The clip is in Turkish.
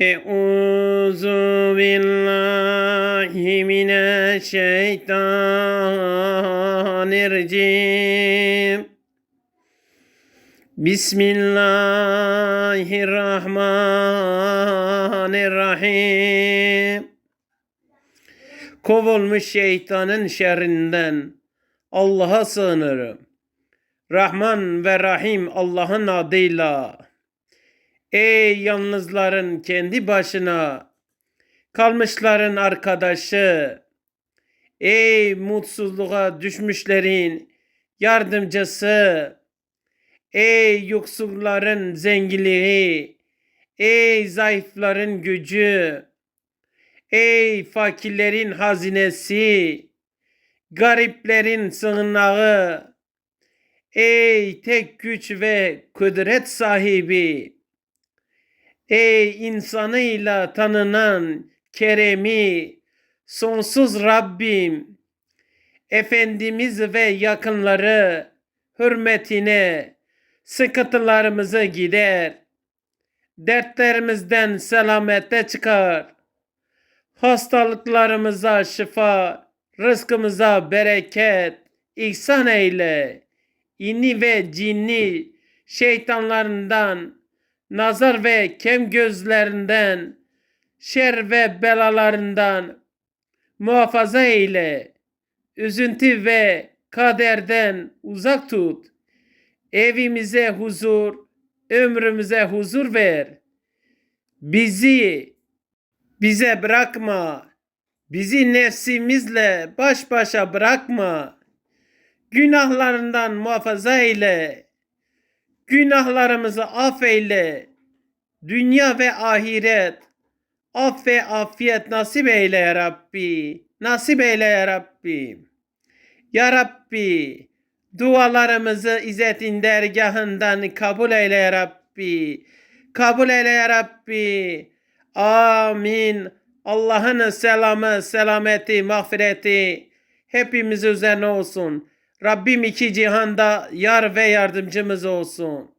Euzu billahi mineşşeytanirracim. Bismillahirrahmanirrahim. Kovulmuş şeytanın şerrinden Allah'a sığınırım. Rahman ve Rahim Allah'ın adıyla. Ey yalnızların kendi başına kalmışların arkadaşı. Ey mutsuzluğa düşmüşlerin yardımcısı. Ey yoksulların zenginliği. Ey zayıfların gücü. Ey fakirlerin hazinesi. Gariplerin sığınağı. Ey tek güç ve kudret sahibi. Ey insanıyla tanınan Keremi, sonsuz Rabbim, Efendimiz ve yakınları hürmetine sıkıntılarımızı gider, dertlerimizden selamete çıkar, hastalıklarımıza şifa, rızkımıza bereket, ihsan eyle, inni ve cinni şeytanlarından, nazar ve kem gözlerinden, şer ve belalarından muhafaza eyle. Üzüntü ve kaderden uzak tut. Evimize huzur, ömrümüze huzur ver. Bizi bize bırakma. Bizi nefsimizle baş başa bırakma. Günahlarından muhafaza eyle. Günahlarımızı affeyle. Dünya ve ahiret af ve afiyet nasip eyle ya Rabbi. Nasip eyle ya Rabbi. Ya Rabbi dualarımızı İzzet'in dergahından kabul eyle ya Rabbi. Kabul eyle ya Rabbi. Amin. Allah'ın selamı, selameti, mağfireti hepimiz üzerine olsun. Rabbim iki cihanda yar ve yardımcımız olsun.